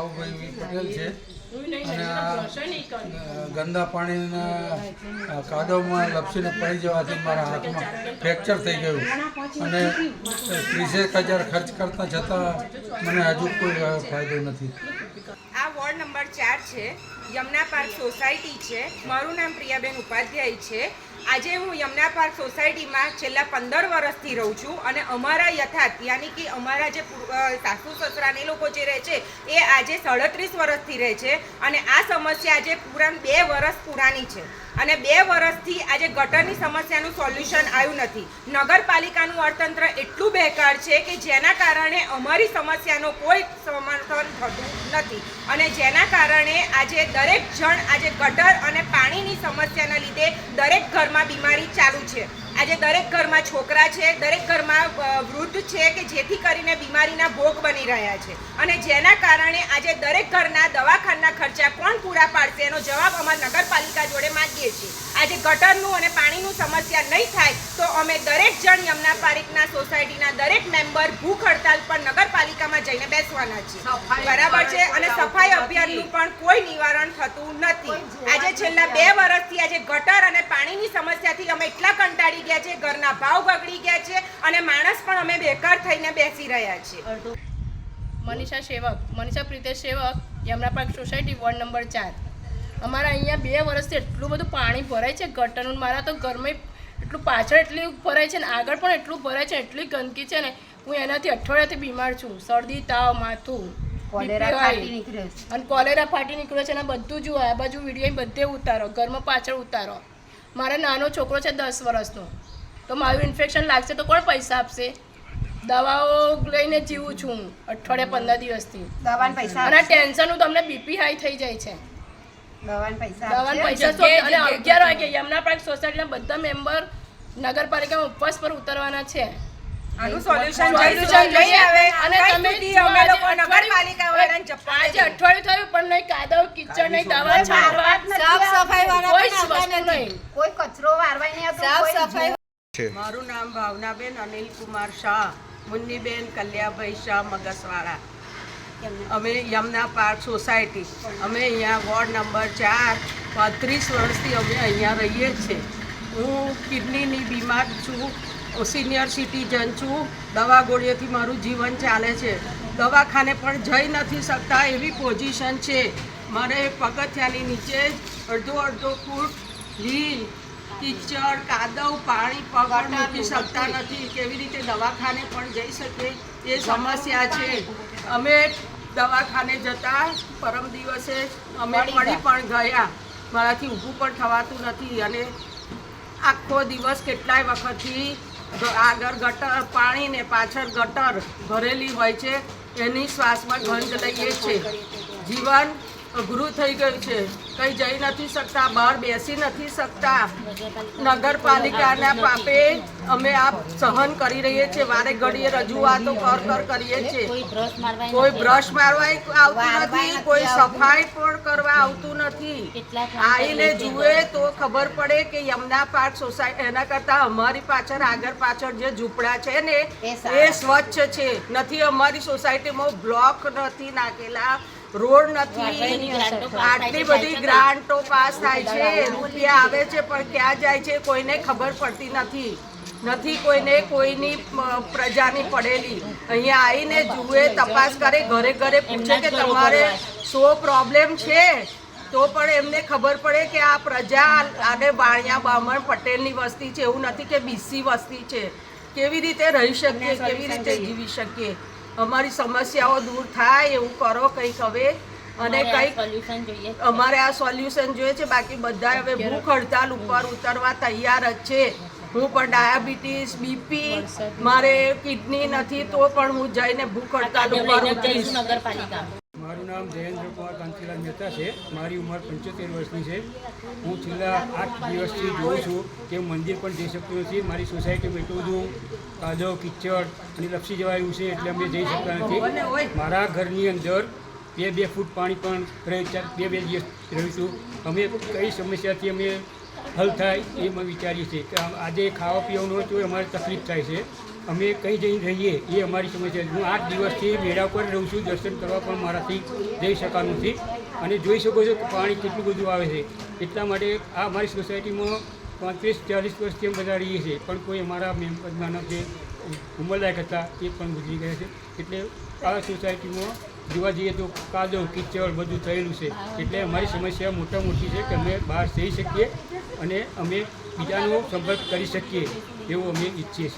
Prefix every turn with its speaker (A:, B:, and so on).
A: બાબુભાઈ પટેલ છે. અને ગંદા પાણીના કાદવમાં લપસીને પડી જવાથી મારા હાથમાં ફ્રેક્ચર થઈ ગયું. અને ત્રીસેક હજાર ખર્ચ કરતાં છતાં મને હજુ કોઈ ફાયદો નથી.
B: ચાર છે, યમુના પાર્ક સોસાયટી છે, મારું નામ પ્રિયાબેન ઉપાધ્યાય છે. આજે હું યમુના પાર્ક સોસાયટીમાં છેલ્લા પંદર વર્ષથી રહું છું અને અમારા યથાર્થ, યાની કે અમારા જે સાસુ સસરાને લોકો જે રહે છે, એ આજે સાડત્રીસ વર્ષથી રહે છે અને આ સમસ્યા આજે પૂરા બે વર્ષ પુરાની છે. અને બે વર્ષથી આજે ગટરની સમસ્યાનું સોલ્યુશન આવ્યું નથી. નગરપાલિકાનું અર્થતંત્ર એટલું બેકાર છે કે જેના કારણે અમારી સમસ્યાનો કોઈ સમર્થન થતું નથી. અને જેના કારણે આજે દરેક જણ આજે ગટર અને પાણીની સમસ્યાના લીધે દરેક ઘરમાં બીમારી ચાલુ છે. આજે દરેક ઘરમાં છોકરા છે, દરેક ઘરમાં વૃદ્ધ છે કે જેથી કરીને બીમારીના ભોગ બની રહ્યા છે. અને જેના કારણે આજે દરેક ઘરના દવાખાના ખર્ચા કોણ પૂરા પાડશે એનો જવાબ અમારા નગરપાલિકા જોડે માંગીએ છીએ. આજે ગટરનું અને પાણીનું સમસ્યા નહીં થાય તો અમે દરેક જણ યમના પાર્કના સોસાયટીના દરેક મેમ્બર ભૂખ હડતાલ પર નગરપાલિકામાં જઈને બેસવાના છે બરાબર છે? અને સફાઈ અભિયાનનું પણ કોઈ નિવારણ થતું નથી. આજે છેલ્લા બે વર્ષથી આજે ગટર અને પાણીની સમસ્યાથી અમે એટલા કંટાળી ગયા છે ઘરના ભાવ બગડી ગયા છે અને માણસ પણ અમે બેકાર થઈને બેસી રહ્યા છીએ.
C: Manisha Sevak Manisha Pritesh Sevak Yamuna park society ward number ચાર. અમારા અહીંયા બે વર્ષથી એટલું બધું પાણી ભરાય છે ગટરનું. મારા તો ઘરમાં એટલું પાછળ એટલી ભરાય છે ને આગળ પણ એટલું ભરાય છે એટલી ગંદકી છે ને હું એનાથી અઠવાડિયાથી બીમાર છું. શરદી તાવ માથું
D: કોલેરા ફાટી નીકળ્યો છે.
C: અને કોલેરા ફાટી નીકળ્યો છે અને બધું જુઓ આ બાજુ વીડિયો બધે ઉતારો ઘરમાં પાછળ ઉતારો. મારો નાનો છોકરો છે દસ વર્ષનો. તો મારું ઇન્ફેક્શન લાગશે તો કોણ પૈસા આપશે? દવાઓ લઈને જીવું છું હું અઠવાડિયા પંદર દિવસથી.
D: દવા પૈસા
C: અને ટેન્શન હું તમને બીપી હાઈ થઈ જાય છે.
D: દવાના પૈસા
C: દવાના
D: આપશે?
C: પૈસા શું અને અગિયાર વાગે યમુના પાર્ક સોસાયટીના બધા મેમ્બર નગરપાલિકામાં ઉપવાસ પર ઉતરવાના છે.
B: આનું સોલ્યુશન
C: Solution
B: નહીં આવે.
C: અને
B: અને
C: તમે
B: તમે અમે લોકો નગરપાલિકા વાળાને ચપ્પલ
C: આજે અઠવાડિયું થયું પણ નહીં કાદવ કિચડ નહીં દવા છાંટવા
D: સાફ સફાઈ વાળા
C: કોઈ
D: પણ
C: જ
D: આવતા
C: વસ્તુ નહીં.
D: કોઈ કચરો વારવાય નહીં
E: સાફ સફાઈ
F: મારું નામ ભાવનાબેન અનિલકુમાર શાહ મુન્નીબેન કલ્યાભાઈ શાહ મગસવાડા. અમે યમના પાર્ક સોસાયટી. અમે અહીંયા વોર્ડ નંબર ચાર, પાંત્રીસ વર્ષથી અમે અહીંયા રહીએ છીએ. હું કિડનીની બીમાર છું, સિનિયર સિટીઝન છું. દવા ગોળીઓથી મારું જીવન ચાલે છે. દવાખાને પણ જઈ નથી શકતા એવી પોઝિશન છે. મારે પગથિયાની નીચે અડધો અડધો ફૂટ લીલ કીચડ કાદવ પાણી પગ મૂકી શકતા નથી. કેવી રીતે દવાખાને પણ જઈ શકીએ? એ સમસ્યા છે. અમે દવાખાને જતા પરમ દિવસે અમે પડી પણ ગયા. મારાથી ઊભું પણ થવાતું નથી અને આખો દિવસ કેટલાય વખતથી આગળ ગટર પાણી ને પાછળ ગટર ભરેલી હોય છે. એની શ્વાસમાં ગંધ લઈએ છે જીવન અઘરું થઈ ગયું છે. કંઈ જઈ નથી શકતા બહાર બેસી નથી શકતા. નગરપાલિકાના પાપે અમે આ સહન કરી રહીએ છીએ વારે ઘડીએ રજૂઆતો કર કર કરીએ છીએ. કોઈ બ્રશ મારવા આવતું નથી કોઈ સફાઈ પણ કરવા આવતું નથી. આવીને જુએ તો ખબર પડે કે યમુના પાર્ક સોસાયટી એના કરતાં અમારી પાછળ આગળ પાછળ જે ઝૂંપડા છે ને
D: એ
F: એ સ્વચ્છ છે. નથી અમારી સોસાયટીમાં બ્લોક નથી નાખેલા. રોડ નથી આટલી બધી ગ્રાન્ટો પાસ થાય છે રૂપિયા આવે છે પણ ક્યાં જાય છે કોઈને ખબર પડતી નથી. નથી કોઈને કોઈની પ્રજાની પડેલી. અહીંયા આવીને જુએ તપાસ કરે ઘરે ઘરે પૂછે કે તમારે શો પ્રોબ્લેમ છે? તો પણ એમને ખબર પડે કે આ પ્રજા આને વાણિયા બામણ પટેલની વસ્તી છે. એવું નથી કે બીસી વસ્તી છે. કેવી રીતે રહી શકીએ કેવી રીતે જીવી શકીએ? અમારી સમસ્યાઓ દૂર થાય એવું કરો કંઈક હવે. અને કંઈક અમારે આ સોલ્યુશન જોઈએ છે. બાકી બધા હવે ભૂખ હડતાલ ઉપર ઉતરવા તૈયાર જ છે. હું પણ ડાયાબિટીસ બીપી મારે કિડની નથી તો પણ હું જઈને ભૂખ હડતાલ ઉપર ઉતરીશ.
G: નામ જયેન્દ્ર કુમાર કાંતિલાલ મહેતા છે. મારી ઉંમર પંચોતેર વર્ષની છે. હું છેલ્લા આઠ દિવસથી જોઉં છું કે મંદિર પણ જઈ શકતો નથી. મારી સોસાયટી બેઠું છું કાદવ કિચડ અને લપસી જવાયું છે એટલે અમે જઈ શકતા નથી. મારા ઘરની અંદર બે બે ફૂટ પાણી પણ રહે બે બે દિવસ રહ્યું છું. અમે કઈ સમસ્યાથી અમે હલ થાય એ અમે વિચારીએ છીએ. કે આજે ખાવા પીવાનું હોય તો અમારે તકલીફ થાય છે. અમે કઈ જઈ રહીએ એ અમારી સમસ્યા હું આઠ દિવસથી મેળા પર રહું છું, દર્શન કરવા પણ મારાથી જઈ શકાતું નથી. અને જોઈ શકો છો કે પાણી કેટલું બધું આવે છે. એટલા માટે આ અમારી સોસાયટીમાં પાંત્રીસ, ચાલીસ વર્ષથી અમે બધા રહીએ છીએ. પણ કોઈ અમારા મેમ્બર, નાના જે ઉંમરલાયક હતા, એ પણ ગુજરી ગયા છે. એટલે આ સોસાયટીમાં જોવા જઈએ તો કાદવ, કિચડ બધું થયેલું છે. એટલે અમારી સમસ્યા મોટા મોટી છે કે અમે બહાર જઈ શકીએ અને અમે બીજાનો સંપર્ક કરી શકીએ, એવું અમે ઈચ્છીએ છીએ.